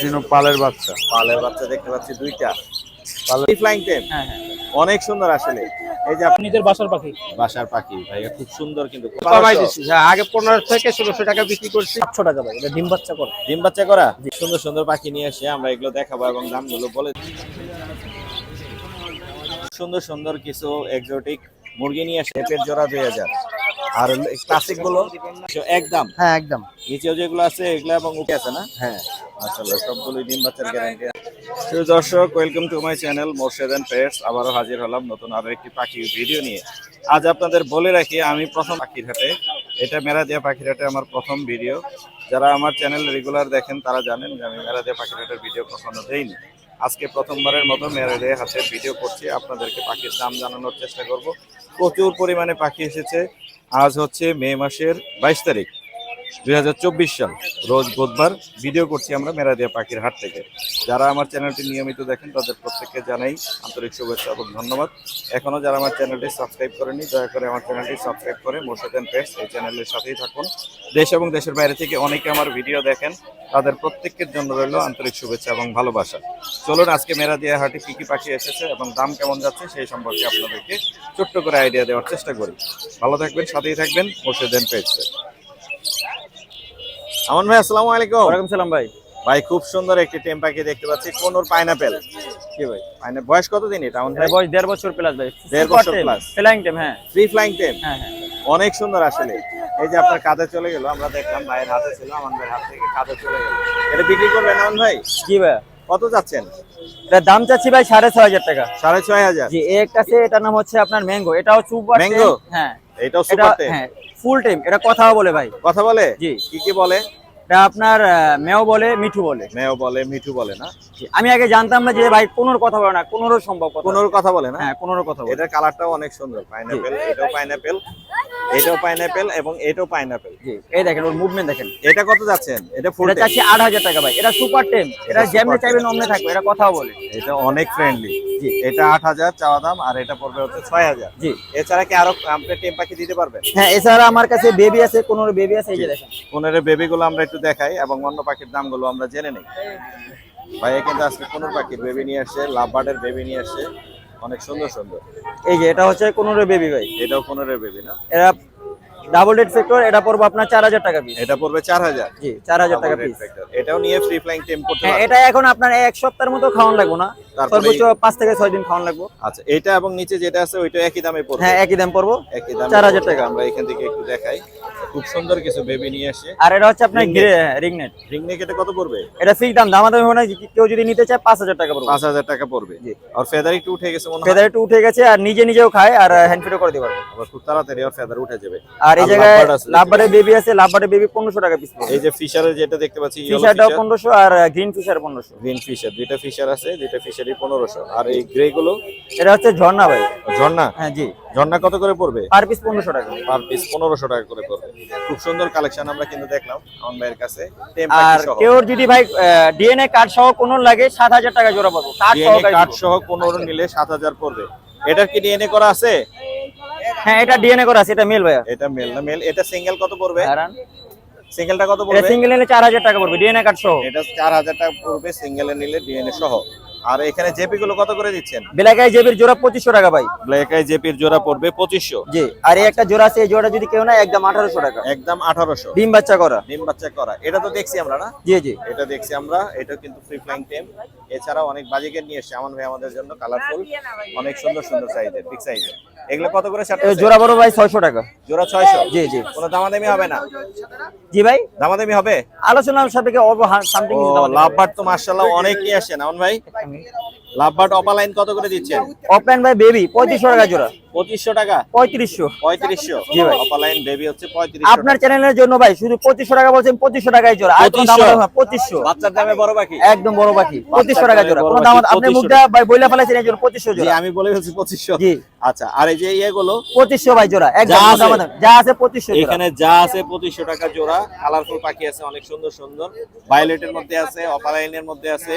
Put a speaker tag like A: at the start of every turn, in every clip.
A: চিনো পালের বাচ্চা।
B: পালের বাচ্চা দেখতে পাচ্ছি দুইটা।
A: পালের
B: ফ্লাইং টেম
C: হ্যাঁ হ্যাঁ।
B: অনেক সুন্দর আসলে। এই যে আপনার
C: নিজের বাসার পাখি?
B: বাসার পাখি ভাইয়া খুব সুন্দর কিন্তু।
A: আগে পনেরো থেকে ষোলোশো টাকা বিক্রি করছি।
C: সাতশো টাকা ভাই এটা ডিম বাচ্চা করে।
B: ডিম বাচ্চা করা? সুন্দর সুন্দর পাখি নিয়ে এসে আমরা এগুলো দেখাবো এবং দামগুলো বলে দিই। সুন্দর সুন্দর কিছু এক্সোটিক মুরগি নিয়ে এসে পেট জোড়া দুই হাজার। আর ক্লাসিকগুলো একদম।
C: হ্যাঁ একদম।
B: নিচেও যেগুলো আছে এগুলো এবং উঠে আছে না? হ্যাঁ। মাশাআল্লাহ সবগুলোই ডিম বাচ্চার গ্যারান্টি প্রিয় দর্শক welcome to my channel Morshed and pets আবারও হাজির হলাম নতুন আরও একটি পাখি ভিডিও নিয়ে। আজ আপনাদের বলে রাখি আমি প্রথম পাখির হাটে। এটা মেরাদিয়া পাখির হাটে আমার প্রথম ভিডিও যারা আমার চ্যানেল রেগুলার দেখেন তারা জানেন যে আমি মেরাদিয়া পাখির হাটের ভিডিও কখনো দেইনি। আজকে প্রথমবারের মতো মেরাদিয়া হাটে ভিডিও করছি। আপনাদেরকে পাখির দাম জানানোর চেষ্টা করব। প্রচুর পরিমাণে পাখি এসেছে। আজ হচ্ছে মে মাসের বাইশ তারিখ। দুই হাজার চব্বিশ সাল, রোজ বুধবার ভিডিও করছি আমরা মেরাদিয়া পাখির হাট থেকে। যারা আমার চ্যানেলটি নিয়মিত দেখেন, তাদের প্রত্যেককে জানাই আন্তরিক শুভেচ্ছা এবং ধন্যবাদ। এখনও যারা আমার চ্যানেলটি সাবস্ক্রাইব করেনি দয়া করে আমার চ্যানেলটি সাবস্ক্রাইব করে মোর্শেদ অ্যান্ড পেটস এই চ্যানেলের সাথেই থাকুন। দেশ এবং দেশের বাইরে থেকে অনেকে আমার ভিডিও দেখেন, তাদের প্রত্যেকের জন্য রইল আন্তরিক শুভেচ্ছা এবং ভালোবাসা। চলুন আজকে মেরাদিয়া হাটে কী কী পাখি এসেছে এবং দাম কেমন যাচ্ছে সেই সম্পর্কে আপনাদেরকে ছোট্ট করে আইডিয়া দেওয়ার চেষ্টা করি। ভালো থাকবেন, সাথেই থাকবেন মোর্শেদ অ্যান্ড পেটসে আমন ভাই আসসালামু আলাইকুম।
C: ওয়ালাইকুম সালাম ভাই।
B: ভাই খুব সুন্দর একটি টেম পাখি দেখতে পাচ্ছি কোনোর পাইনাপেল।
C: কি ভাই।
B: পাইনা বয়স কতদিন এটা আমন ভাই?
C: বয়স দেড় বছর প্লাস ভাই।
B: দেড় বছর plus।
C: ফ্লাইং টাইম হ্যাঁ।
B: Free flying time?
C: হ্যাঁ হ্যাঁ।
B: অনেক সুন্দর আসলে। এই যে আপনার কাঁধে চলে গেল আমরা দেখলাম ভাইয়ের হাতে ছিল ভাইয়ের হাত থেকে কাঁধে চলে গেল। এটা বিক্রি করবেন আমন ভাই?
C: কি ভাই।
B: কত যাচ্ছেন?
C: এটার দাম চাচ্ছি ভাই সাড়ে ছয় হাজার টাকা।
B: সাড়ে ছয় হাজার।
C: জি এ একটা আছে এটার নাম হচ্ছে আপনার ম্যাঙ্গো এটাও সুপার
B: Mango?
C: হ্যাঁ।
B: এটাও সুপার টেম।
C: হ্যাঁ ফুল টাইম এটা কথাও বলে ভাই।
B: কথা বলে?
C: জি।
B: কি কি বলে?
C: এটা আপনার মেও বলে মিঠু বলে।
B: মেও বলে মিঠু বলে না?
C: আমি আগে জানতাম না যে ভাই কোনোর কথা বলে না কোনোরও সম্ভব কথা।
B: কোনোর কথা বলে না?
C: হ্যাঁ কোনোরও কথা বলে।
B: এটার কালারটাও অনেক সুন্দর। পাইনাপেল এটাও পাইনাপেল এটাও পাইনাপেল এবং এটাও পাইনাপেল
C: জি এই দেখেন ওর মুভমেন্ট দেখেন।
B: এটা কত যাচ্ছেন? এটা ফুল
C: এটা চাচ্ছি আট হাজার টাকা ভাই। এটা সুপার টেম এটা যেমনি। চাইবেন অমনে থাকবে এটা কথাও বলে।
B: এটা অনেক ফ্রেন্ডলি জি এটা আট হাজার চাওয়া দাম আর এটা পড়বে হচ্ছে ছয় হাজার।
C: জি।
B: এছাড়া কি আরও আপনি টেম পাখি দিতে পারবেন
C: হ্যাঁ এছাড়া আমার কাছে বেবি আছে কোন বেবি আছে এই যে দেখেন।
B: পনেরো বেবি গুলো আমরা একটু দেখাই এবং অন্য পাখির দামগুলো আমরা জেনে নিই। ভাইয়া কিন্তু আজকে পনেরো পাখির বেবি নিয়ে আসছে লাভ বার্ডের বেবি নিয়ে আসছে অনেক সুন্দর সুন্দর।
C: এই যে এটা হচ্ছে কোন বেবি ভাই।
B: এটাও পনেরো বেবি না।
C: এটা ডাবল রেড ফ্যাক্টর এটা পড়বে আপনার চার হাজার টাকা পিস
B: এটা পড়বে চার হাজার।
C: জি চার হাজার টাকা পিস
B: এটাও নিয়ে ফ্রি ফ্লাইং টেম করতে
C: হ্যাঁ এটা এখন আপনার এক সপ্তাহের মতো খাওয়ান লাগবো না। সর্বোচ্চ পাঁচ থেকে ছয় দিন খাওয়ান লাগবো।
B: আচ্ছা এটা এবং নিচে যেটা আছে ওইটা একই দামে পড়বে?
C: হ্যাঁ একই দাম পড়ব।
B: একই দামে
C: 4000
B: পড়বে।
C: টাকা।
B: আমরা এখান থেকে একটু দেখাই। খুব সুন্দর কিছু বেবি নিয়ে আসে।
C: আর এটা হচ্ছে আপনার ঘিরে রিংনেট।
B: রিং এটা কত পড়বে?
C: এটা ফিক্স দাম দামাদামি হবে না কেউ যদি নিতে চায় পাঁচ হাজার টাকা পড়বে।
B: পাঁচ হাজার টাকা পড়বে। আর ফেদার একটু উঠে গেছে মনে
C: ফেদার একটু উঠে গেছে আর নিজে নিজেও খায় আর হ্যান্ড করে দিতে পারবে
B: আবার খুব তাড়াতাড়ি আর ফেদার উঠে যাবে।
C: আর এই জায়গায়
B: আছে।
C: বেবি আছে লাভবার্ডের বেবি পনেরোশো টাকা পিস
B: এই যে ফিশারের যেটা দেখতে পাচ্ছি
C: ফিশারটাও পনেরোশো আর গ্রিন ফিশার পনেরোশো।
B: গ্রিন ফিশার দুইটা ফিশার আছে দুইটা ফিশারই পনেরোশো। আর এই গ্রে গুলো?
C: এটা হচ্ছে ঝর্ণা ভাই।
B: ঝর্ণা?
C: হ্যাঁ জি।
B: ঝর্ণা কত করে পড়বে?
C: পার পিস পনেরোশো টাকা।
B: পার পিস পনেরোশো টাকা করে পড়বে। খুব সুন্দর কালেকশন আমরা কিন্তু দেখলাম আমার ভাইয়ের কাছে।
C: আর কেউ যদি ভাই ডিএনএ কার্ড সহ কোনো লাগে? সাত হাজার টাকা জোড়া পাবো
B: ডিএনএ কার্ড সহ পনেরো নিলে সাত হাজার পড়বে। এটার কি ডিএনএ করা আছে?
C: হ্যাঁ এটা ডিএনএ করা আছে। এটা মেল ভাইয়া।
B: এটা মেল না মেল এটা সিঙ্গেল কত পড়বে। সিঙ্গেলটা কত পড়বে?
C: সিঙ্গেল নিলে চার হাজার টাকা পড়বে। ডিএনএ কার্ড সহ।
B: এটা চার হাজার টাকা পড়বে সিঙ্গেলে নিলে ডিএনএ সহ। আর এখানে জেপি গুলো কত করে দিচ্ছেন?
C: ব্ল্যাক আই জেবির জোড়া পঁচিশশো টাকা ভাই।
B: ব্ল্যাক আই জেপির জোড়া পড়বে পঁচিশশো।
C: জি আর এই একটা জোড়া আছে এই জোড়া যদি কেউ না একদম আঠারোশো টাকা।
B: একদম আঠারোশো।
C: ডিম বাচ্চা করা।
B: ডিম বাচ্চা করা। এটা তো দেখছি আমরা না?
C: জি জি।
B: এটা দেখছি আমরা। এটা কিন্তু ফ্রি ফ্লাইং টেম এছাড়াও অনেক বাজিকের নিয়ে এসছে। আমন ভাই আমাদের জন্য কালারফুল অনেক সুন্দর সুন্দর সাইজের বিগ সাইজের এগুলো কত করে ছাড়তে
C: জোড়া বড় ভাই ছয়শো টাকা।
B: জোড়া ছয়শো?
C: জি জি।
B: কোনো দামাদামি হবে না।
C: জি ভাই।
B: দামাদামি হবে?
C: আলোচনার সাপেক্ষে অল্প সামথিং
B: ও লাভবার্ড তো মার্শাল্লাহ অনেক নিয়ে আসছেন আমন ভাই। লাভবার্ড অপালাইন কত করে দিচ্ছেন?
C: অফলাইন ভাই বেবি পঁয়ত্রিশশো টাকা জোড়া।
B: পঁচিশশো টাকা?
C: পঁয়ত্রিশশো।
B: পঁয়ত্রিশশো।
C: জি ভাই।
B: অপালাইন বেবি হচ্ছে পঁয়ত্রিশশো
C: আপনার চ্যানেলের জন্য ভাই শুধু পঁচিশশো টাকা বলছেন পঁচিশশো টাকায় জোড়া। আর কোনো দাম
B: 2500
C: হবে না, পঁচিশশো।
B: বাচ্চার দামে বড় পাখি?
C: একদম বড় পাখি। পঁচিশশো টাকা জোড়া। কোনো দাম আপনি মুখটা ভাই বইলা ফেলাইছেন এই জন্য পঁচিশশো জোড়া।
B: আমি বলে ফেলছি পঁচিশশো।
C: জি।
B: আচ্ছা আর এই যে ইয়েগুলো
C: পঁচিশশো ভাই জোড়া একদম
B: যা আছে।
C: দাম হবে না। যা আছে পঁচিশশো
B: এখানে যা আছে পঁচিশশো টাকা জোড়া। কালারফুল পাখি আছে অনেক সুন্দর সুন্দর। ভায়োলেটের মধ্যে আছে অপালাইনের মধ্যে আছে।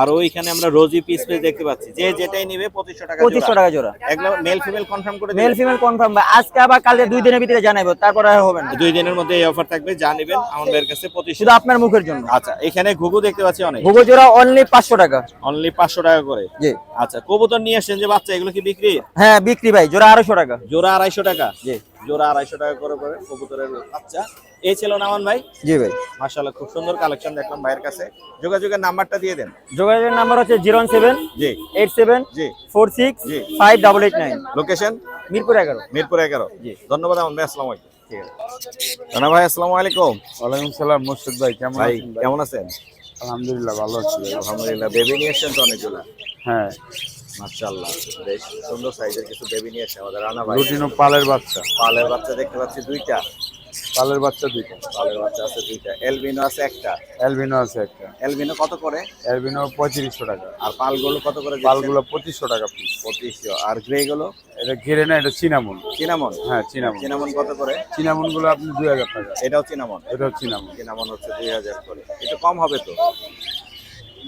B: আর ওইখানে আমরা রোজি পিস পিস দেখতে পাচ্ছি। যে যেটাই নিবে পঁচিশশো টাকা
C: পঁচিশশো
B: জোড়া
C: টাকা জোড়া।
B: এগুলো মেল ফিমেল কনফার্ম করে
C: মেল ফিমেল কনফার্ম ভাই। আজকে আবার কালকে দুই দিনের ভিতরে জানাব তারপরে আর হবে না।
B: দুই দিনের মধ্যে এই অফার থাকবে যা নেবেন আমার ভাইয়ের কাছে প্রতি
C: শুধু আপনার মুখের জন্য।
B: আচ্ছা এখানে ঘুঘু দেখতে পাচ্ছি অনেক।
C: ঘুঘু জোড়া অনলি পাঁচশো টাকা।
B: অনলি পাঁচশো টাকা করে।
C: জি।
B: আচ্ছা কবুতর নিয়ে আসছেন যে বাচ্চা এগুলো কি বিক্রি?
C: হ্যাঁ বিক্রি ভাই জোড়া আড়াইশো টাকা।
B: জোড়া আড়াইশো টাকা।
C: জি।
B: জোড়া আড়াইশো টাকা করে করে কবুতরের বাচ্চা। এই ছিল নামান ভাই।
C: জি ভাই।
B: মাশাআল্লাহ খুব সুন্দর কালেকশন দেখলাম ভাইয়ের কাছে। যোগাযোগের নাম্বারটা দিয়ে দেন।
C: যোগাযোগের নাম্বার হচ্ছে জিরো সেভেন
B: জি।
C: এইট সেভেন
B: জি।
C: ফোর সিক্স
B: জি।
C: Five double eight nine.
B: Location
C: Mirpur এগারো।
B: মিরপুর এগারো।
C: জি।
B: ধন্যবাদ আমার ভাই আসসালামু আলাইকুম। ঠিক আছে। রানা ভাই আসসালামু আলাইকুম।
A: ওয়ালাইকুম সালাম মুর্শিদ ভাই কেমন
B: ভাই কেমন আছেন?
A: আলহামদুলিল্লাহ ভালো আছি
B: আলহামদুলিল্লাহ বেবি নিয়ে এসছেন তো অনেকগুলো?
A: হ্যাঁ।
B: মাশাআল্লাহ বেশ সুন্দর সাইজের কিছু বেবি নিয়ে এসছে আমাদের রানা ভাই।
A: রুটিন ও পালের বাচ্চা।
B: পালের বাচ্চা দেখতে পাচ্ছি দুইটা।
A: পালের বাচ্চা দুইটা।
B: পালের বাচ্চা আছে দুইটা। এলবিনো আছে একটা।
A: অ্যালবিনো আছে একটা।
B: এলবিনো কত করে?
A: অ্যালবিনো পঁয়ত্রিশশো টাকা।
B: আর পালগুলো কত করে?
A: পালগুলো পঁচিশশো টাকা পিস
B: পঁচিশশো। আর গ্রে গুলো
A: এটা ঘিরে না এটা চিনামন
B: চিনামন
A: হ্যাঁ চিনামন
B: চিনামন কত করে?
A: চিনামনগুলো আপনি দুই হাজার টাকা।
B: এটাও চিনামন
A: এটাও চিনামন
B: চিনামন হচ্ছে দুই হাজার করে। এটা কম হবে তো?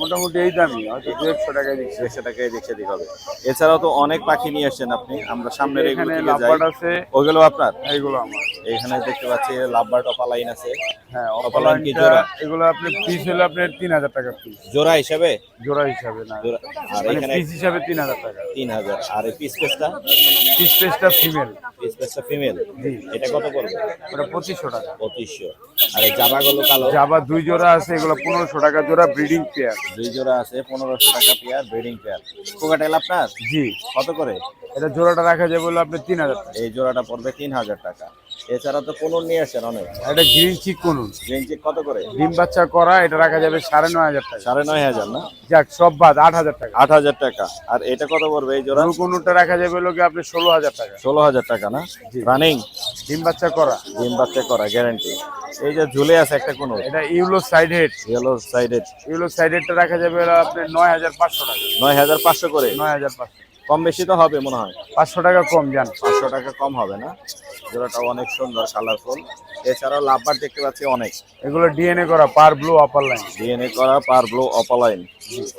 A: মোটামুটি এই দামই হয়তো দু একশো টাকায় দিচ্ছি।
B: দেড়শো টাকায় দেখে দিক হবে। এছাড়াও তো অনেক পাখি নিয়ে আসছেন আপনি। আমরা সামনের
A: এখানে আছে।
B: ওইগুলো আপনার?
A: এইগুলো আমার।
B: এখানে দেখতে পাচ্ছি লাভবার টপা লাইন আছে।
A: হ্যাঁ
B: অপালাইন কি জোড়া?
A: এগুলো আপনি পিস হলে আপনার তিন হাজার টাকা পিস
B: জোড়া হিসাবে?
A: জোড়া হিসাবে না।
B: আর
A: মানে
B: এখানে
A: পিস হিসাবে তিন হাজার টাকা।
B: তিন হাজার। আর এই পিস পেসটা
A: পিস পেসটা ফিমেল
B: পিস পেসটা ফিমেল
A: জি।
B: এটা কত পড়বে?
A: ওটা পঁচিশশো টাকা।
B: পঁচিশশো। আর এই জামাগুলো কালো?
A: জাবা দুই জোড়া আছে এগুলো পনেরোশো টাকা জোড়া ব্রিডিং পেয়ার
B: দুই জোড়া আছে পনেরোশো টাকা পেয়ার ব্রিডিং পেয়ার কোকাটেল আপনার?
A: জি।
B: কত করে?
A: এটা জোড়াটা রাখা যাবে বলে আপনি তিন হাজার টাকা।
B: এই জোড়াটা পড়বে তিন হাজার টাকা। এছাড়া তো কোনো নিয়ে আসেন অনেক।
A: এটা গ্রিন চিক কোনুন
B: রেঞ্জে কত করে?
A: ডিম বাচ্চা করা এটা রাখা যাবে সাড়ে নয় হাজার টাকা।
B: সাড়ে নয় হাজার না?
A: যাক সব বাদ আট হাজার টাকা।
B: আট হাজার টাকা। আর এটা কত পড়বে এই জোড়া?
A: কোনুটা রাখা যাবে লোকে আপনি ষোলো হাজার টাকা।
B: ষোলো হাজার টাকা না? রানিং
A: ডিম বাচ্চা করা।
B: ডিম বাচ্চা করা গ্যারান্টি এই যে ঝুলে আছে একটা কোনো
A: এটা yellow side head.
B: Yellow sided
A: yellow side হেডটা রাখা যাবে হলো আপনার নয় হাজার পাঁচশো টাকা।
B: নয় হাজার পাঁচশো করে?
A: নয় হাজার পাঁচশো।
B: কম বেশি তো হবে মনে হয়।
A: পাঁচশো টাকা কম যান
B: পাঁচশো টাকা কম হবে না। জোড়াটাও অনেক সুন্দর কালারফুল এছাড়াও লাভবার দেখতে পাচ্ছি অনেক।
A: এগুলো ডিএনএ করা pure blue upper line
B: DNA করা পার ব্লু অপালাইন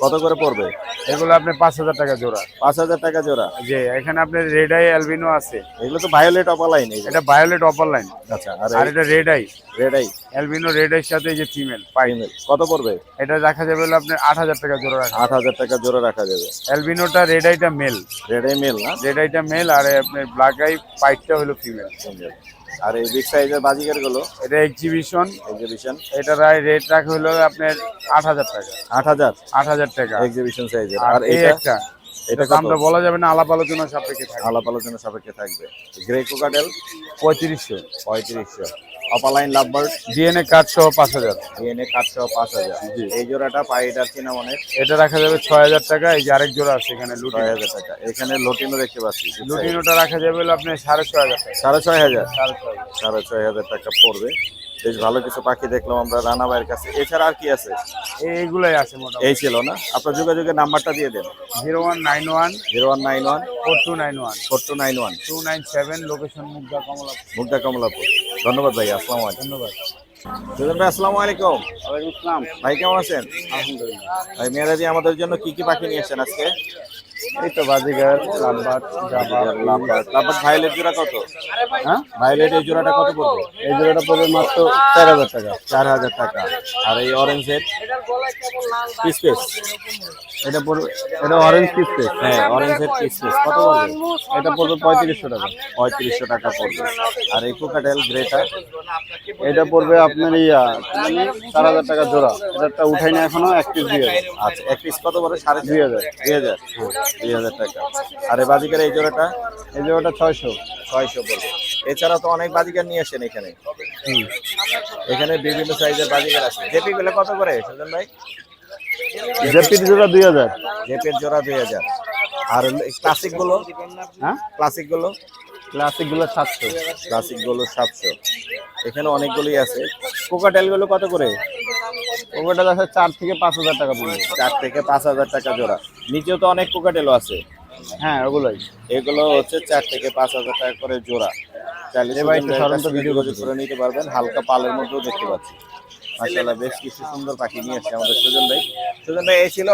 B: কত করে পড়বে?
A: এগুলো আপনি পাঁচ হাজার টাকা জোড়া।
B: পাঁচ হাজার টাকা জোড়া।
A: যে এখানে আপনার রেড আই অ্যালবিনো আছে।
B: এগুলো তো ভায়োলেট অপালাইন
A: এটা ভায়োলেট অপার লাইন
B: আচ্ছা আর
A: আর এটা red eye
B: red eye
A: albino red আইয়ের সাথে যে ফিমেল
B: ফাইনাল কত পড়বে?
A: এটা রাখা যাবে হলো আপনার আট হাজার টাকা জোড়া রাখা
B: আট হাজার টাকা জোড়া রাখা যাবে।
A: অ্যালবিনোটা রেড আইটা মেল।
B: রেড আই মেল না?
A: রেড আইটা মেল আর আপনার ব্ল্যাক আই পাইটটা হলো ফিমেল।
B: আর এই বিগ সাইজের বাজিকারগুলো?
A: এটা এক্সিবিশন
B: এক্সিবিশন
A: এটা রেট রাখা হলো আপনার আট হাজার টাকা।
B: আট হাজার?
A: আট হাজার টাকা।
B: এক্সিবিশন সাইজের
A: আর এই একটা
B: এটা
A: দামটা বলা যাবে না আলাপ আলোচনা সাপেক্ষে থাকে
B: আলাপ আলোচনা সাপেক্ষে থাকবে। গ্রে কোকাটেল
A: পঁয়ত্রিশশো।
B: পঁয়ত্রিশশো। অপালাইন লাভবার্ড
A: ডিএনএ কার্ড সহ পাঁচ হাজার।
B: ডিএনএ কাঠসহ পাঁচ হাজার। এই জোড়াটা পাইটার চিনামনের
A: এটা রাখা যাবে ছয় হাজার টাকা এই যে আরেক জোড়া আছে এখানে
B: ছয় হাজার টাকা। এখানে লটিনও দেখতে পাচ্ছি
A: লুটিনোটা রাখা যাবে হলো আপনার সাড়ে ছয় হাজার টাকা।
B: সাড়ে ছয় হাজার?
A: সাড়ে ছয় হাজার।
B: টাকা পড়বে। বেশ ভালো কিছু পাখি দেখলাম আমরা রানা ভাইয়ের কাছে। এছাড়া আর কি আছে?
A: এই এইগুলাই আছে
B: এই ছিল না? আপনার যোগাযোগের নাম্বারটা দিয়ে দেন।
A: Zero one nine one
B: zero one nine one
A: four two nine one.
B: Four two nine one.
A: Two nine seven location Mugda Kamalapur.
B: Mugda Kamalapur. ধন্যবাদ ভাই আসসালামু আলাইকুম।
A: ধন্যবাদ।
B: সুজন ভাই আসসালামু আলাইকুম।
A: ওয়ালাইকুম আসসালাম।
B: ভাই কেমন আছেন?
A: আলহামদুলিল্লাহ।
B: ভাই মেয়েরাজি আমাদের জন্য কি কি পাখি নিয়েছেন এসেছেন আজকে?
A: এই তো বাজিগার লাম্বার জাবা
B: লাভবার্ড লাভবার্ড ভায়োলেট জোড়া কত?
A: হ্যাঁ?
B: ভায়োলেট এই জোড়াটা কত পড়বে?
A: এই জোড়াটা পড়বে মাত্র চার হাজার টাকা
B: চার হাজার টাকা। আর এই অরেঞ্জের পিস পিস
A: এটা পড়বে এটা অরেঞ্জ কিস্তে
B: হ্যাঁ অরেঞ্জের পিস পিস কত পড়বে?
A: এটা পড়বে পঁয়ত্রিশশো টাকা।
B: পঁয়ত্রিশশো টাকা পড়বে। আর এই কোকাটেল গ্রেটা
A: এটা পড়বে আপনার ইয়া চার হাজার টাকা জোড়া। এটা উঠাই না এখনও এক পিস দুই হাজার।
B: আচ্ছা এক পিস কত পড়ে? সাড়ে
A: দুই হাজার।
B: দুই হাজার। দুই হাজার টাকা। আর এই বাজিকার এই জোড়াটা?
A: এই জোড়াটা ছয়শো।
B: ছয়শো পড়বে। এছাড়া তো অনেক বাজিকার নিয়ে আসেন এখানে। এখানে বিভিন্ন সাইজের বাজিকার আছে। জেপি গুলো কত করে সুজন ভাই?
A: জেপির জোড়া দুই হাজার।
B: জেপের জোড়া দুই হাজার। আর ক্লাসিকগুলো?
A: হ্যাঁ? ক্লাসিকগুলো? ক্লাসিকগুলো সাতশো।
B: ক্লাসিকগুলো সাতশো। এখানে অনেকগুলোই আছে। কোকাটেলগুলো কত করে?
A: কোকাটেল আছে চার থেকে পাঁচ হাজার টাকা পড়বে।
B: চার থেকে পাঁচ হাজার টাকা জোড়া। নিচেও তো অনেক কোকাটেলও আছে।
A: হ্যাঁ ওগুলোই।
B: এগুলো হচ্ছে চার থেকে পাঁচ হাজার টাকা করে জোড়া। চাইলে
A: এ ভাই একটু
B: সুজন ভাইয়ের
A: সরন্ত
B: কাছ থেকে
A: ভিডিও
B: করে নিতে পারবেন। হালকা পালের মধ্যেও দেখতে পাচ্ছি। মাশাআল্লাহ বেশ কিছু সুন্দর পাখি নিয়ে আসছে আমাদের সুজন ভাই। সুজন ভাই এই ছিল?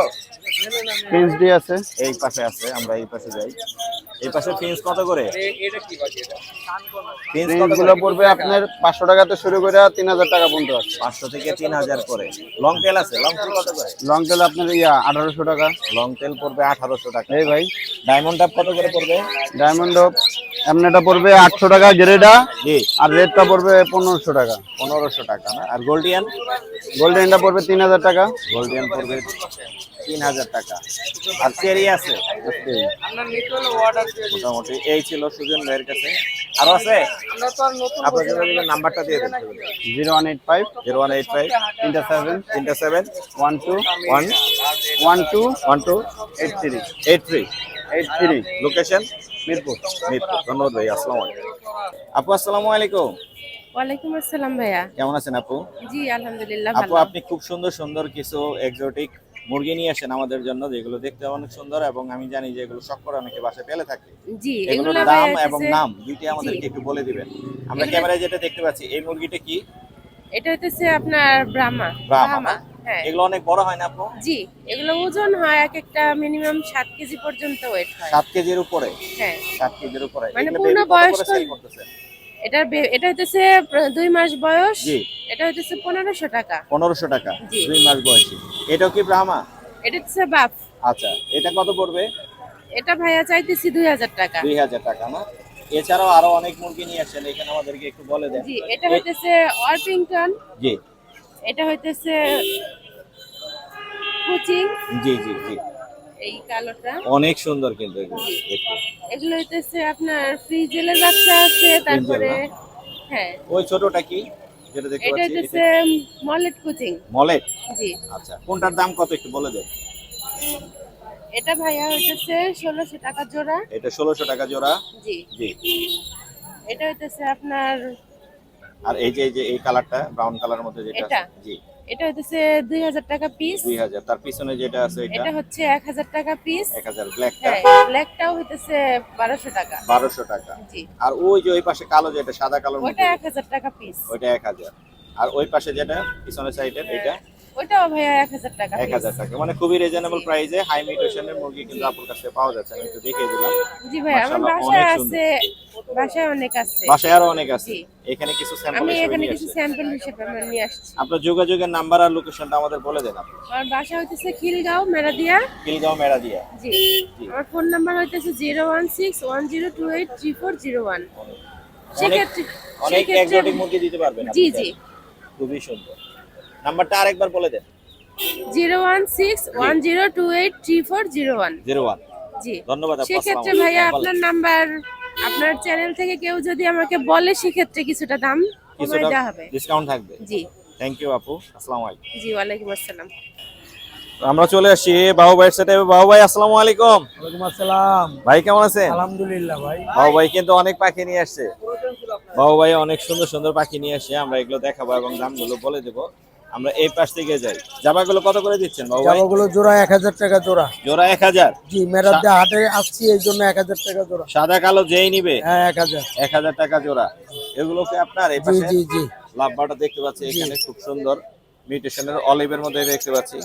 A: প্রিন্স ডি আছে।
B: এই পাশে আছে আমরা এই পাশে যাই। এই পাশে ফিন্স কত করে? ফিন্স
A: কতগুলো
B: করে?
A: পড়বে আপনার পাঁচশো টাকাতে শুরু করে তিন হাজার টাকা পর্যন্ত আছে।
B: পাঁচশো থেকে তিন হাজার করে। লং টেল আছে? লং টেল কত করে?
A: লং টেল আপনার ইয়া আঠারোশো টাকা।
B: লং টেল পড়বে আঠারোশো টাকা।
A: এই ভাই।
B: ডায়মন্ড কত করে পড়বে?
A: ডায়মন্ড এমনিটা পড়বে আটশো টাকা গ্রেডা
B: জি।
A: আর রেডটা পড়বে পনেরোশো টাকা।
B: পনেরোশো টাকা না? আর গোল্ডিয়ান?
A: গোল্ডেনটা পড়বে তিন হাজার টাকা।
B: গোল্ডিয়ান পড়বে তিন হাজার টাকা। আর চেরি আছে? মোটামুটি এই ছিল সুজন ভাইয়ের কাছে। আরও আছে? আপনার জন্য নাম্বারটা দিয়ে দেন
A: zero one eight five
B: zero one eight five
A: তিনটা সেভেন
B: তিনটা seven
A: one two
B: one
A: one two
B: one two
A: eight three.
B: Eight three.
A: Eight three.
B: Location?
A: Mirpur.
B: Mirpur. ধন্যবাদ ভাই আসসালামু আলাইকুম। আপু আসসালামু আলাইকুম।
D: ওয়ালাইকুম আসসালাম ভাইয়া।
B: কেমন আছেন আপু?
D: জি আলহামদুলিল্লাহ
B: আপু আপনি খুব সুন্দর সুন্দর কিছু এক্সোটিক মুরগি নিয়ে আসেন আমাদের জন্য যেগুলো দেখতে অনেক সুন্দর এবং আমি জানি যে এগুলো শখ করে অনেকে বাসায় পেলে থাকে।
D: জি
B: এগুলোর
D: এগুলো
B: দাম এবং নাম দুইটাই আমাদেরকে একটু বলে দিবেন। আমরা ক্যামেরায় যেটা দেখতে পাচ্ছি এই মুরগিটা কি?
D: এটা হইতেছে আপনার ব্রাহ্মা।
B: ব্রাহ্মা এগুলো অনেক বড় হয় না আপু?
D: জি এগুলো ওজন হয় এক একটা মিনিমাম সাত কেজি পর্যন্ত ওয়েট হয়।
B: সাত কেজির উপরে?
D: হ্যাঁ।
B: সাত কেজির উপরে।
D: মানে পূর্ণ বয়স্ক- এটা এটা হইতেছে প্র- দুই মাস বয়স।
B: জি।
D: এটা হইতেছে পনেরোশো টাকা।
B: পনেরোশো টাকা
D: জি।
B: দুই মাস বয়সী। এটাও কি ব্রাহ্মা?
D: এটা হচ্ছে বাফ।
B: আচ্ছা এটা কত পড়বে?
D: এটা ভাইয়া চাইতেছি দুই হাজার টাকা।
B: দুই হাজার টাকা না? এছাড়াও আরও অনেক মুরগি নিয়ে আসেন এখানে আমাদেরকে একটু বলে দেন।
D: জি এটা হইতেছে অর্পিংটন
B: জি।
D: এটা হইতেছে কোচিং।
B: জি জি জি।
D: এই কালোটা।
B: অনেক সুন্দর কিন্তু এগুলো।
D: এগুলো হইতেছে আপনার ফ্রিজেলের বাচ্চা আছে তারপরে হ্যাঁ।
B: ওই ছোটটা কি? যেটা দেখতে পাচ্ছি এটা
D: হইতেছে মলেট কোচিং।
B: মলেট?
D: জি।
B: আচ্ছা কোনটার দাম কত একটু বলে দেন।
D: এটা ভাইয়া হইতেছে ষোলোশো টাকা জোড়া।
B: এটা ষোলোশো টাকা জোড়া?
D: জি।
B: জি।
D: এটা হইতেছে আপনার
B: আর এই যে এই কালারটা ব্রাউন কালারের মধ্যে যেটা
D: এটা?
B: জি।
D: এটা দুই হাজার টাকা পিস
B: দুই হাজার তার পিছনে যেটা আছে এটা?
D: এটা হচ্ছে এক হাজার টাকা পিস
B: এক হাজার ব্ল্যাকটা
D: হ্যাঁ ব্ল্যাকটাও হচ্ছে 1200 টাকা।
B: 1200 টাকা।
D: জি।
B: আর ওই যে ওই পাশে কালো যেটা সাদা মধ্যে?
D: এক হাজার টাকা পিস
B: ওইটা এক হাজার। আর ওই পাশে যেটা পিছনে সাইডের এটা
D: ওইটাও ভাইয়া এক হাজার টাকা
B: এক
D: পিস
B: হাজার টাকা। মানে খুবই রিজনেবল প্রাইসে হাই মিউটেশনের মুরগি কিন্তু আপনার কাছে পাওয়া যাচ্ছে আমি একটু দেখিয়ে দিলাম।
D: জি ভাই আমার বাসায় আছে বাসায় অনেক আছে।
B: বাসায় আরও অনেক আছে। এখানে কিছু স্যাম্পল
D: আমি এখানে কিছু স্যাম্পল হিসেবে আমি নিয়ে আসছি।
B: আপনার যোগাযোগের নাম্বার আর লোকেশনটা আমাদের বলে দেন আপনি।
D: আমার বাসা হইতেছে খিলগাঁও মেরাদিয়া।
B: কিলগাঁও মেরা দিয়া
D: জি। আমার ফোন নাম্বার হইতেছে zero one six one zero two eight three four zero one
B: অনেক
D: সেক্ষেত্রে
B: অনেক এক্সোটিক মুরগি দিতে পারবেন
D: জি জি।
B: খুবই সুন্দর। নাম্বারটা আরেকবার বলে দেন।
D: Zero one six one zero two eight three four zero one.
B: Zero one.
D: জি।
B: ধন্যবাদ
D: সেক্ষেত্রে ভাইয়া আপনার নাম্বার আপনার চ্যানেল থেকে কেউ যদি আমাকে বলে সেক্ষেত্রে কিছুটা দাম কমায় দেওয়া হবে।
B: ডিসকাউন্ট থাকবে।
D: জি।
B: থ্যাংক ইউ আপু। আসসালামু আলাইকুম।
D: জি ওয়ালাইকুম আসসালাম।
B: আমরা চলে আসছি বাবু ভাইয়ের সাথে। বাবু ভাই আসসালামু আলাইকুম।
E: ওয়ালাইকুম আসসালাম।
B: ভাই কেমন আছেন?
E: আলহামদুলিল্লাহ ভাই।
B: বাবু ভাই কিন্তু অনেক পাখি নিয়ে আসছে। বাবু ভাই অনেক সুন্দর সুন্দর পাখি নিয়ে আসছে। আমরা এগুলো দেখাবো এবং দামগুলো বলে দেবো। আমরা এই পাশ থেকে যাই। জামাগুলো কত করে দিচ্ছেন বাবু ভাই?
E: জামাগুলো জোড়া এক হাজার টাকা জোড়া।
B: জোড়া এক হাজার?
E: জি মেরাদে হাটে আসছি এই জন্য এক হাজার টাকা জোড়া।
B: সাদা কালো যেই নিবে?
E: হ্যাঁ এক হাজার।
B: এক হাজার টাকা জোড়া। এগুলো কি আপনার এই পাশে
E: জি জি।
B: লাভবাটা দেখতে পাচ্ছি এখানে খুব সুন্দর মিউটেশনের অলিভের মধ্যে দেখতে পাচ্ছি।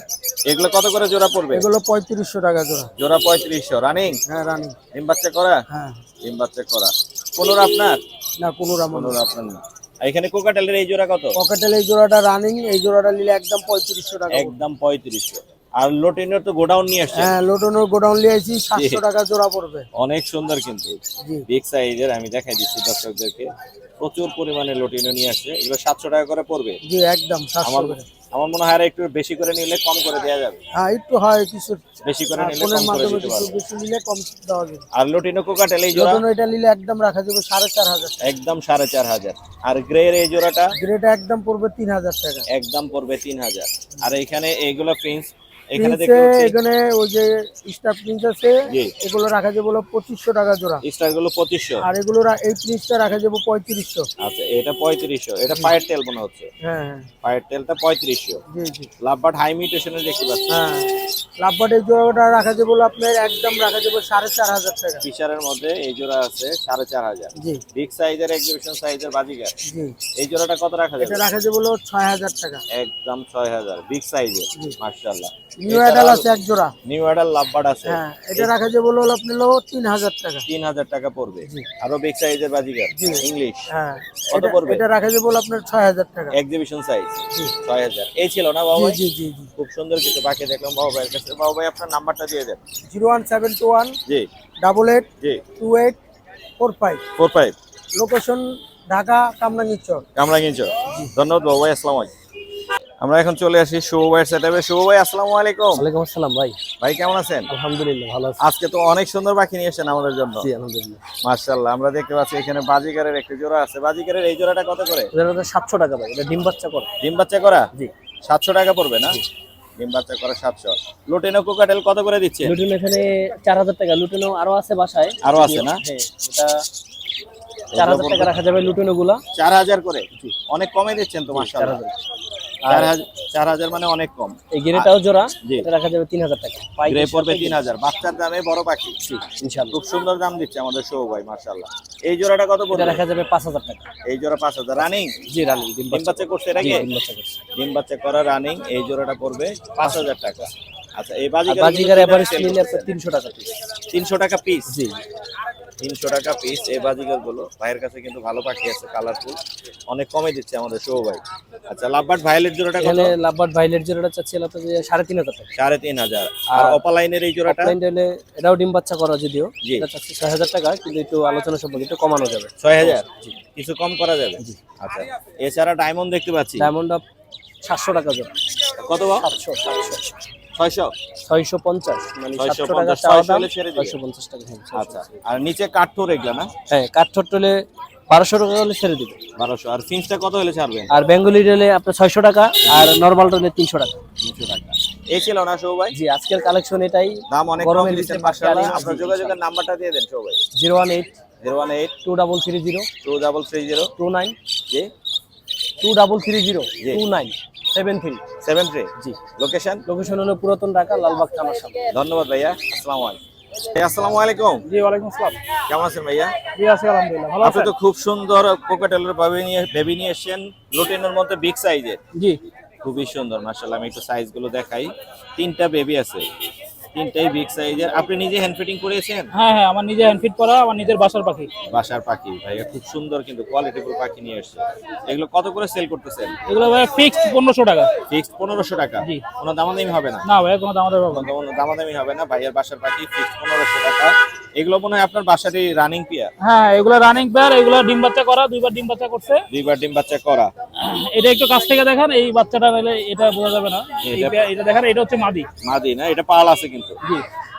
B: এগুলো কত করে জোড়া পড়বে?
E: এগুলো পঁয়ত্রিশশো টাকা জোড়া।
B: জোড়া পঁয়ত্রিশশো। রানিং?
E: হ্যাঁ রানিং।
B: ডিম বাচ্চা করা?
E: হ্যাঁ।
B: ডিম বাচ্চা করা। পনেরো আপনার?
E: না কোনো রামন
B: পনেরো আপনার না। এখানে কোকাটেলের এই জোড়া কত?
E: পকেটের এই জোড়াটা রানিং এই জোড়াটা নিলে একদম পঁয়ত্রিশশো টাকা
B: একদম পঁয়ত্রিশশো। আর লোটেনের তো গোডাউন নিয়ে আসছে
E: হ্যাঁ লোটেনের গোডাউন নিয়ে লিয়েছি সাতশো টাকা জোড়া পড়বে।
B: অনেক সুন্দর কিন্তু। বিগ সাইজের আমি দেখাই দিচ্ছি দর্শকদেরকে। প্রচুর পরিমাণে লোটেনও নিয়ে আসছে। এগুলো সাতশো টাকা করে পড়বে?
E: জি একদম
B: আমার আমার মনে হয় আর একটু বেশি করে নিলে কম করে দেওয়া যাবে।
E: হ্যাঁ একটু হয় কিছু।
B: বেশি করে নিলে কম করে দিতে পারবে।
E: বেশি নিলে কম দেওয়া যাবে।
B: আর লটিনো কোকাটেল এই জোড়া?
E: লোটিনো এটা নিলে একদম রাখা যাবে সাড়ে চার হাজার টাকা।
B: একদম সাড়ে চার হাজার। আর গ্রের এই জোড়াটা?
E: গ্রেটা একদম পড়বে তিন হাজার টাকা।
B: একদম পড়বে তিন হাজার। আর এখানে এইগুলো প্রিন্স এখানে
E: ওই যে স্টার প্রিন্স আছে এগুলো রাখা যাবে হলো পঁচিশশো টাকা জোড়া।
B: স্টারগুলো পঁচিশশো।
E: আর এগুলো এই প্রিন্সটা রাখা যাবে পঁয়ত্রিশশো।
B: আচ্ছা এটা পঁয়ত্রিশশো। এটা পায়ের তেল মনে হচ্ছে।
E: হ্যাঁ হ্যাঁ।
B: পায়ের তেলটা পঁয়ত্রিশশো।
E: জি জি।
B: লাভবাট হাই মিউটেশনের দেখতে পাচ্ছি।
E: হ্যাঁ। লাভবাটের জোড়াটা রাখা যাবে হলো আপনার একদম রাখা যাবে সাড়ে চার হাজার টাকা।
B: ফিশারের মধ্যে এই জোড়া আছে সাড়ে চার হাজার।
E: জি।
B: বিগ সাইজের এক্সিবিশন সাইজের বাজিগার।
E: জি।
B: এই জোড়াটা কত রাখা
E: এটা রাখা যাবে হলো ছয় হাজার টাকা।
B: একদম ছয় হাজার। বিগ সাইজের। মার্শাল্লাহ
E: নিউ অ্যাডাল আছে এক জোড়া।
B: নিউ অ্যাডাল লাভবার্ড আছে।
E: হ্যাঁ এটা রাখা তিন হাজার টাকা।
B: তিন হাজার টাকা পড়বে। আরও বিগ সাইজের ইংলিশ
E: হ্যাঁ
B: কত পড়বে?
E: এটা রাখা হলো আপনার ছয় হাজার টাকা।
B: এক্সিবিশন সাইজ ছয় হাজার। এই ছিল না বাবা
E: জি জি জি জি।
B: খুব সুন্দর কিছু পাখি দেখলাম বাবা ভাইয়ের কাছে। বাবা ভাই আপনার নাম্বারটা দিয়ে দেন।
E: Zero one seven two one
B: জি।
E: ডাবল এইট
B: জি।
E: Two eight four five.
B: Four five
E: location Dhaka Kamrangir Char
B: ধন্যবাদ বাবু ভাই আসসালাম আলাইকুম। আমরা এখন চলে আসি শুভ ভাইয়ের সেটাপে শুভ ভাই আসসালামু আলাইকুম।
F: ওয়ালাইকুম আসসালাম ভাই।
B: ভাই কেমন আছেন?
F: আলহামদুলিল্লাহ ভালো আছি।
B: আজকে তো অনেক সুন্দর পাখি নিয়ে এসেছেন আমাদের জন্য।
F: জি আলহামদুলিল্লাহ।
B: মার্শাল্লাহ আমরা দেখতে পাচ্ছি এখানে বাজিকারের একটি জোড়া আছে। বাজিকারের এই জোড়াটা কত করে?
F: এটা সাতশো টাকা ভাই। এটা ডিম বাচ্চা করে।
B: ডিম বাচ্চা করা?
F: জি।
B: সাতশো টাকা পড়বে না? ডিম বাচ্চা করা সাতশো। লুটেনো কোকাটেল কত করে দিচ্ছে?
F: লুটিন এখানে চার হাজার টাকা। লুটিনও আরও আছে বাসায়।
B: আরও আছে না?
F: হ্যাঁ এটা চার হাজার টাকা রাখা যাবে লুটিনো গুলা
B: চার হাজার করে? অনেক কমে দিচ্ছেন তো মার্শাল্লাহ চার হাজার মানে অনেক কম।
F: এই গিরেটাও জোড়া। এটা রাখা যাবে তিন হাজার টাকা।
B: গ্রে পড়বে তিন হাজার। বাচ্চার দামে বড় পাখি।
F: ইনশাল্লাহ।
B: খুব সুন্দর দাম দিচ্ছে আমাদের শো ভাই মার্শাল্লাহ এই জোড়াটা কত পড়বে?
F: রাখা যাবে পাঁচ হাজার টাকা।
B: এই জোড়া পাঁচ হাজার। রানিং?
F: জি রানি ডিম
B: বাচ্চা করছে
F: ডিম বাচ্চা
B: করা রানিং এই জোড়াটা পড়বে পাঁচ হাজার টাকা। আচ্ছা এই বাজিকার
F: এভারেজ নিলে আপনার তিনশো টাকা পিস
B: তিনশো টাকা পিস
F: জি।
B: তিনশো টাকা পিস এই বাজিকারগুলো ভাইয়ের কাছে কিন্তু ভালো পাখি আছে কালারফুল অনেক কমে দিচ্ছে আমাদের শো ভাই। আচ্ছা লাভবার্ড ভাইলেট জোড়াটা কত?
F: লাভবার্ড ভাইলেট জোড়াটা চাচ্ছিল তো সাড়ে তিন হাজার টাকা।
B: সাড়ে তিন হাজার। আর অপালাইনের এই জোড়াটা?
F: অফলাইন হলে এটাও ডিম বাচ্চা করা যদিও এটা চাচ্ছি ছয় হাজার টাকা কিন্তু একটু আলোচনা সম্পর্কে একটু কমানো যাবে।
B: ছয় হাজার? কিছু কম করা যাবে? আচ্ছা এছাড়া ডায়মন্ড দেখতে পাচ্ছি।
F: ডায়মন্ড সাতশো টাকা জোড়া।
B: কত বা
F: সাতশো সাতশো।
B: ছয়শো?
F: ছয়শো পঞ্চাশ মানে
B: 650,
F: সাতশো টাকা
B: 600
F: চাওয়া দাম
B: হলে ছেড়ে
F: ছয়শো পঞ্চাশ টাকা হ্যাঁ,
B: আচ্ছা আর নিচে কাঠঠোর এগুলা না?
F: হ্যাঁ কাঠঠোট হলে বারোশো টাকা হলে ছেড়ে দিবে।
B: বারোশো আর ফিন্সটা কত হলে ছাড়বেন
F: আর বেঙ্গলি হলে আপনার ছয়শো টাকা আর নর্মাল তিনশো টাকা।
B: তিনশো টাকা। এই ছিল না সৌ ভাই
F: জি আজকের কালেকশন এটাই।
B: দাম অনেক
F: গরমের
B: আপনার যোগাযোগের নাম্বারটা দিয়ে দেন সৌ ভাই
F: zero one eight
B: zero one eight.
F: Two double three zero
B: two double three zero
F: two nine
B: জি।
F: Two double three zero. Two nine seven three
B: seven three
F: জি।
B: লোকেশন
F: লোকেশন হলো পুরাতন ঢাকা লালবাগ থানার সামনে।
B: ধন্যবাদ ভাইয়া আসসালামু আলাইকুম। আসসালামু আলাইকুম।
F: জি ওয়ালাইকুম আসসালাম।
B: কেমন আছেন ভাইয়া?
F: জি আছি আলহামদুলিল্লাহ। ভালো
B: আপনি তো খুব সুন্দর কোকাটেলের ভাবে নিয়ে বেবি নিয়ে এসেছেন। লোটেনের মধ্যে বিগ সাইজের
F: জি।
B: খুবই সুন্দর মার্শাল্লাহ আমি একটু সাইজগুলো দেখাই। তিনটা বেবি আছে। তিনটাই বিগ সাইজের আপনি নিজে হ্যান্ড ফিটিং করেছেন
G: হ্যাঁ হ্যাঁ আমার নিজে হ্যান্ড ফিট করা আমার নিজের বাসার পাখি।
B: বাসার পাখি। ভাইয়া খুব সুন্দর কিন্তু কোয়ালিটিফুল পাখি নিয়ে এসেছে। এগুলো কত করে সেল করতেছেন?
G: এগুলো ভাই ফিক্সড পনেরোশো টাকা।
B: ফিক্সড পনেরোশো টাকা?
G: জি।
B: কোনো দামাদামি হবে না?
G: না ভাই কোনো দাম আমাদের পাবো না।
B: কোনো দামাদামি হবে না। ভাইয়ার বাসার পাখি ফিক্সড পনেরোশো টাকা। এগুলো মনে হয় আপনার বাসারই রানিং পিয়ার
G: হ্যাঁ এগুলো রানিং পেয়ার এগুলো ডিম বাচ্চা করা দুইবার ডিম বাচ্চা করছে।
B: দুইবার ডিম বাচ্চা করা।
G: এটা একটু কাছ থেকে দেখেন এই বাচ্চাটা নিলে এটা বোঝা যাবে না।
B: এটা-
G: এটা দেখেন এটা হচ্ছে মাদি।
B: মাদি না এটা পাল আছে কিন্তু।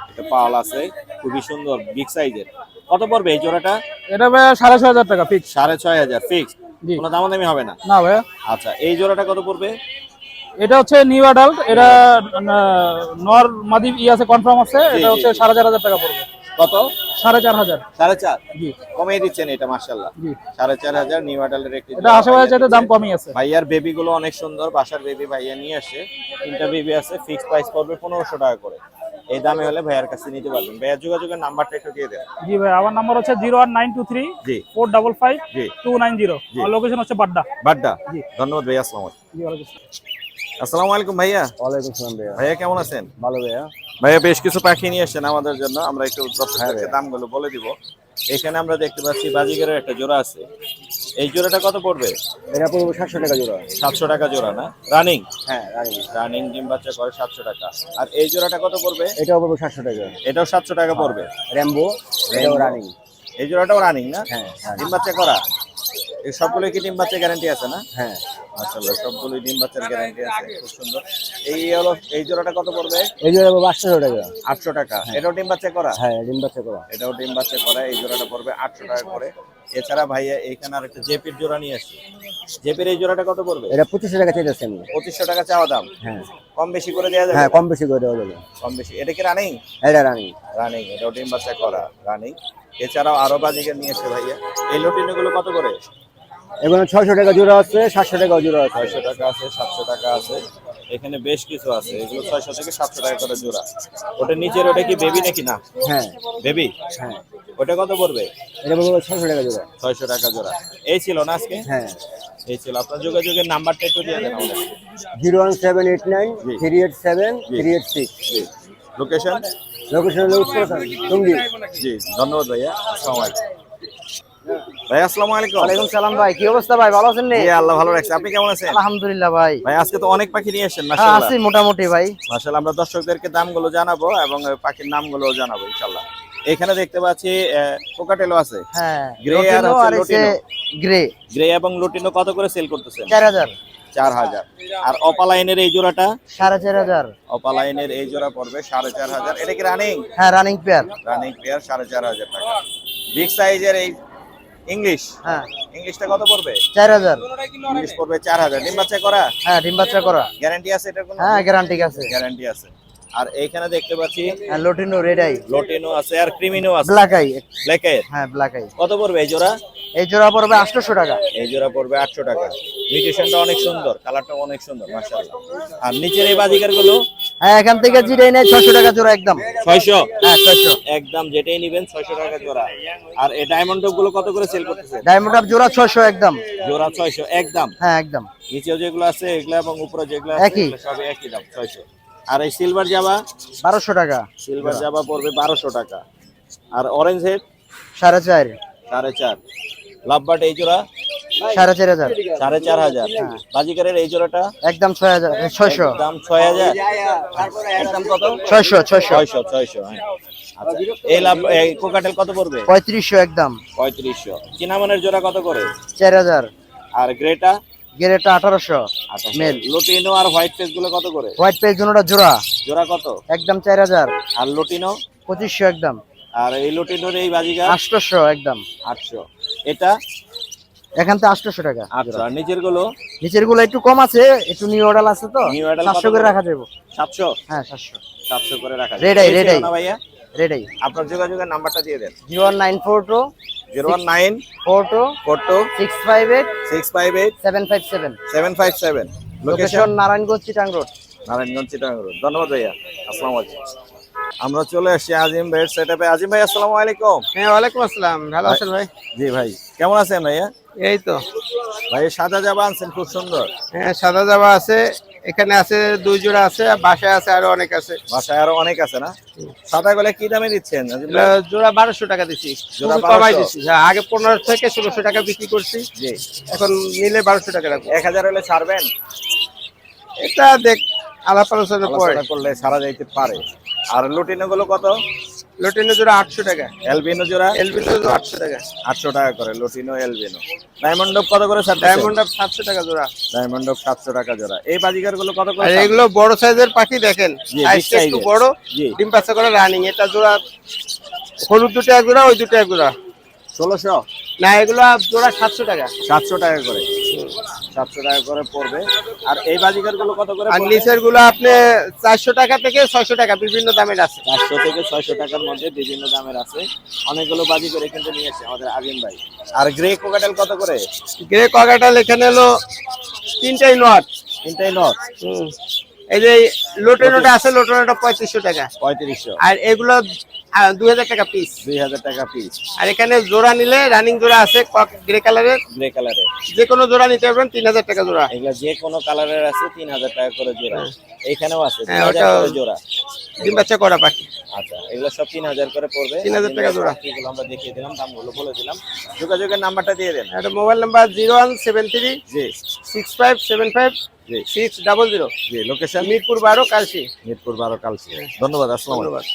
B: এটা পাল আছে খুবই সুন্দর বিগ সাইজের কত পড়বে এই জোড়াটা?
G: এটা ভাই সাড়ে ছয় হাজার টাকা ফিক্স
B: সাড়ে ছয় হাজার
G: ফিক্স
B: কোনো দাম দামি হবে না?
G: না ভাই
B: আচ্ছা এই জোড়াটা কত পড়বে?
G: এটা হচ্ছে নিউ অ্যাডাল্ট এটা নর মাদি ই আছে কনফার্ম আছে এটা হচ্ছে। সাড়ে চার হাজার টাকা পড়বে।
B: কত?
G: সাড়ে চার হাজার।
B: সাড়ে চার?
G: জি।
B: কমিয়ে দিচ্ছেন এটা মার্শাল্লাহ
G: জি।
B: সাড়ে চার হাজার নিউ আডালের একটি
G: এটা আশেপাশে চাইতে দাম কমই আছে।
B: ভাইয়ার বেবি গুলো অনেক সুন্দর বাসার বেবি ভাইয়া নিয়ে আসে। তিনটা বেবি আছে ফিক্স প্রাইস পড়বে পনেরোশো টাকা করে। এই দামে হলে ভাইয়ার কাছে নিতে পারবেন। ভাইয়ার যোগাযোগের নাম্বারটা একটু দিয়ে দেন।
G: জি ভাই আমার নাম্বার হচ্ছে zero one nine two three
B: জি।
G: ফোর ডাবল ফাইভ
B: জি।
G: Two nine zero. লোকেশন হচ্ছে বাড্ডা।
B: বাড্ডা।
G: জি।
B: ধন্যবাদ ভাইয়া আসসালাম
G: জি ওয়ালাইকুম আসসালাম।
B: আলাইকুম ভাইয়া।
F: ওয়ালাইকুম সালাম ভাইয়া।
B: ভাইয়া কেমন আছেন?
F: ভালো ভাইয়া।
B: ভাইয়া বেশ কিছু পাখি নিয়ে আসছেন আমাদের জন্য। আমরা একটু দর্শকদেরকে দামগুলো বলে দিব। এখানে আমরা দেখতে পাচ্ছি বাজিগের একটা জোড়া আছে। এই জোড়াটা কত পড়বে?
F: এটা পড়ব সাতশো টাকা জোড়া।
B: সাতশো টাকা জোড়া না? রানিং?
F: হ্যাঁ রানি।
B: রানিং ডিম বাচ্চা করে সাতশো টাকা। আর এই জোড়াটা কত পড়বে?
F: এটাও পড়ব সাতশো টাকা।
B: এটাও সাতশো টাকা পড়বে।
F: র্যাম্বো
B: এটাও রানিং। এই জোড়াটাও রানিং না?
F: হ্যাঁ
B: ডিম বাচ্চা করা? এই সবগুলো কি ডিম বাচ্চা গ্যারান্টি আছে না?
F: হ্যাঁ
B: মাশাআল্লাহ সবগুলোই ডিম বাচ্চার গ্যারান্টি আছে খুব সুন্দর। এই হলো এই জোড়াটা কত পড়বে?
F: এই জোড়া পড়ব আটশো টাকা।
B: আটশো টাকা। এটাও ডিম বাচ্চা করা?
F: হ্যাঁ ডিম বাচ্চা করা।
B: এটাও ডিম বাচ্চা করা এই জোড়াটা পড়বে আটশো টাকা করে। এছাড়া ভাইয়া এইখানে আর একটা জেপির জোড়া নিয়ে আসছি। জেপির এই জোড়াটা কত পড়বে?
F: এটা পঁচিশশো টাকা চাইতেছি আমি।
B: পঁচিশশো টাকা চাওয়া দাম?
F: হ্যাঁ।
B: কম বেশি করে দেওয়া যাবে?
F: হ্যাঁ কম বেশি করে দেওয়া যাবে।
B: কম বেশি। এটা কি রানিং
F: এটা রানি
B: রানিং এটাও ডিম বাচ্চা করা রানিং এছাড়াও আরও বাজিকে নিয়ে এসে ভাইয়া। এই লটিনগুলো কত করে?
F: এগুলো ছয়শো টাকা জোড়া আছে সাতশো টাকা জোড়া আছে।
B: ছয়শো টাকা আছে সাতশো টাকা আছে। এখানে বেশ কিছু আছে এগুলো ছয়শো থেকে সাতশো টাকা করে জোড়া। ওটা নিচের ওটা কি বেবি নাকি না?
F: হ্যাঁ।
B: বেবি?
F: হ্যাঁ।
B: ওটা কত পড়বে?
F: এটা ছয়শো টাকা জোড়া।
B: ছয়শো টাকা জোড়া। এই ছিল না আজকে?
F: হ্যাঁ।
B: এই ছিল। আপনার যোগাযোগের নাম্বারটা একটু দিয়ে দেন আমাদের
E: zero one seven eight nine. Three eight seven. Three eight six.
B: Location?
E: Location Tongi
B: জি ধন্যবাদ ভাইয়া। আসসালামু আলাইকুম। ভাই আসসালামু আলাইকুম।
H: ওয়ালাইকুম সালাম ভাই কি অবস্থা ভাই? ভালো আছেন নে?
B: জি আল্লাহ ভালো রাখছে। আপনি কেমন আছেন?
H: আলহামদুলিল্লাহ ভাই।
B: ভাই আজকে তো অনেক পাখি নিয়ে এসেছেন
H: হ্যাঁ
B: মাশাআল্লাহ।
H: আছি মোটামুটি ভাই।
B: মাশাআল্লাহ আমরা দর্শকদেরকে দামগুলো জানাব এবং পাখির নামগুলো জানাব ইনশাআল্লাহ। এখানে দেখতে পাচ্ছি কোকাটেলও আছে।
H: হ্যাঁ
B: Grey আর হচ্ছে
H: গ্রে।
B: গ্রে এবং লুটিনো কত করে সেল করতেছেন?
H: চার হাজার।
B: চার হাজার। আর অপালাইনের এই জোড়াটা?
H: সাড়ে চার হাজার।
B: অপালাইনের এই জোড়া পড়বে সাড়ে চার হাজার। এটা কি রানিং
H: হ্যাঁ রানিং পেয়ার
B: রানিং পেয়ার সাড়ে চার হাজার টাকা। বিগ সাইজের এই ইংলিশ
H: হ্যাঁ।
B: ইংলিশটা কত পড়বে?
H: চার হাজার।
B: ইংলিশ পড়বে চার হাজার। ডিম বাচ্চা করা?
H: হ্যাঁ ডিম বাচ্চা করা।
B: গ্যারান্টি আছে এটা কোনো?
H: হ্যাঁ গ্যারান্টি আছে।
B: গ্যারান্টি আছে। আর এইখানে দেখতে পাচ্ছি
H: হ্যাঁ লটিনো রেড আই
B: লোটিনো আছে আর ক্রিমিনো আছে।
H: ব্ল্যাক আই
B: ব্ল্যাকের
H: হ্যাঁ ব্ল্যাক আই
B: কত পড়বে এই জোড়া?
H: এই জোড়া পড়বে আটশোশো টাকা।
B: এই জোড়া পড়বে আটশো টাকা। মিউটেশনটা অনেক সুন্দর কালারটা অনেক সুন্দর মাশাআল্লাহ। আর নিচের এই বাজিকারগুলো
H: হ্যাঁ এখান থেকে যেটাই নেয় ছশো টাকা জোড়া একদম।
B: ছয়শো?
H: হ্যাঁ ছয়শো।
B: একদম যেটাই নিবেন ছয়শো টাকা জোড়া। আর এই ডায়মন্ডগুলো কত করে সেল করতেছে?
H: ডায়মন্ড আপ জোড়া ছয়শো একদম।
B: জোড়া ছয়শো একদম।
H: হ্যাঁ একদম।
B: নিচেও যেগুলো আছে এগুলো এবং উপরে যেগুলো আছে সবই একই দাম ছয়শো। আর এই সিলভার জাবা
H: বারোশো টাকা।
B: সিলভার জাবা পড়বে বারোশো টাকা। আর অরেঞ্জ হেড
H: সাড়ে চার।
B: সাড়ে চার। লাভবাট এই জোড়া?
H: সাড়ে চার হাজার।
B: সাড়ে চার হাজার। বাজিকারের এই জোড়াটা?
H: একদম ছয় হাজার ছয়শো।
B: দাম ছয় হাজার? একদম কত?
H: ছয়শো ছয়শো।
B: ছয়শো ছয়শো হ্যাঁ। আচ্ছা। এই লাভ এই কোকাটেল কত পড়বে?
H: পঁয়ত্রিশশো একদম।
B: পঁয়ত্রিশশো। চিনামনের জোড়া কত করে?
H: চার হাজার।
B: আর গ্রেটা?
H: গ্রেটা 1800 মেল
B: লটিনো আর হোয়াইট পেজগুলো কত করে?
H: হোয়াইট পেজ জোনটা জোড়া।
B: জোড়া কত?
H: একদম 4000
B: আর লটিনো
H: 2500 একদম।
B: আর এই লটিনোর এই বাজিগা
H: 800 একদম।
B: 800 এটা?
H: এখান থেকে 800 টাকা।
B: আচ্ছা আর
H: নিচেরগুলো? নিচেরগুলো একটু কম আছে একটু নিউ অর্ডার আছে তো।
B: নিউ
H: অর্ডার
B: 700
H: করে? রাখা যাবে।
B: 700
H: হ্যাঁ সাতশো।
B: 700 করে রাখা
H: রেডাই
B: রেডাই ভাইয়া?
H: রেডাই
B: আপনার যোগাযোগের নাম্বারটা দিয়ে দেন।
H: 01942
B: zero one nine
H: four two
B: four two
H: six five eight
B: six five eight
H: seven five seven.
B: Seven five seven. Location
H: Narayanganj Chittagong road.
B: Narayanganj Chittagong road. ধন্যবাদ ভাইয়া। আসসালামু আলাইকুম। আমরা চলে আসছি আজিম ভাইয়ের সেটআপে আজিম ভাই আসসালামু আলাইকুম।
E: হ্যাঁ ওয়ালাইকুম আসসালাম। ভালো আছেন ভাই?
B: জি ভাই। কেমন আছেন ভাইয়া?
E: এই তো।
B: ভাই সাদা জাবা আনছেন খুব সুন্দর।
E: হ্যাঁ সাদা জামা আছে। এখানে আছে দুই জোড়া আছে বাসায় আছে আরও অনেক আছে।
B: বাসায় আরও অনেক আছে না? সাদা গলে কি দামে দিচ্ছেন?
E: জোড়া বারোশো টাকা দিচ্ছি
B: জোড়া
E: কমাই দিচ্ছি হ্যাঁ আগে পনেরো থেকে ষোলোশো টাকা বিক্রি করছি। এখন নিলে বারোশো টাকা রাখব।
B: এক হাজার হলে ছাড়বেন?
E: এটা দেখ আলাপ আলোচনা
B: করলে সারা যাইতে পারে। আর লুটিনো গুলো কত?
E: লটিনো জোড়া আটশো টাকা।
B: এলবিনো জোড়া?
E: এলবিনো জোড়া আটশো টাকা।
B: আটশো টাকা করে লুটিনো এলবিনো ডায়মন্ড কত করে স্যার
E: ডায়মন্ড সাতশো টাকা জোড়া।
B: ডায়মন্ড সাতশো টাকা জোড়া। এই বাজিকারগুলো কত করে
E: এগুলো বড় সাইজের পাখি দেখেন। একটু বড়। ডিম বাচ্চা করে রানিং এটা জোড়া হলুদ দুটো এক জোড়া ওই দুটো এক জোড়া।
B: ষোলোশো?
E: না এগুলো জোড়া সাতশো টাকা।
B: সাতশো টাকা করে। সাতশো টাকা করে পড়বে। আর এই বাজিকারগুলো কত করে
E: আর নিচেরগুলো আপনি চারশো টাকা থেকে ছয়শো টাকা বিভিন্ন দামের আছে।
B: চারশো থেকে ছয়শো টাকার মধ্যে বিভিন্ন দামের আছে। অনেকগুলো বাজি করে কিন্তু নিয়েছে আমাদের আজিম ভাই। আর গ্রে কোকাটেল কত করে?
E: গ্রে কগাটাল এখানে হলো তিনটাই নট
B: তিনটাই নট
E: এই যে লোটেনোটা আছে লোটেনোটা পঁয়ত্রিশশো টাকা।
B: পঁয়ত্রিশশো।
E: আর এগুলো দুই হাজার টাকা পিস
B: দুই হাজার টাকা পিস
E: আর এখানে জোড়া নিলে রানিং জোড়া আছে গ্রে কালারের
B: গ্রে কালারের
E: যে কোনো জোড়া নিতে পারবেন তিন হাজার টাকা জোড়া।
B: এগুলো যে কোনো কালারের আছে তিন হাজার টাকা করে জোড়া। এইখানেও আছে তিন হাজার
E: ওটা-
B: করে জোড়া।
E: ডিম বাচ্চা করা পাখি।
B: আচ্ছা এগুলো সব তিন হাজার করে পড়বে।
E: 3000 টাকা জোড়া।
B: এগুলো আমরা দেখিয়ে দিলাম দামগুলো বলে দিলাম। যোগাযোগের নাম্বারটা দিয়ে দেন।
E: একটা mobile number zero one seven three
B: জি।
E: Six five seven five six double zero.
B: জি লোকেশন
E: মিরপুর বারো কালসি
B: মিরপুর বারো কালসি ধন্যবাদ আসসালাম
E: ধন্যবাদ।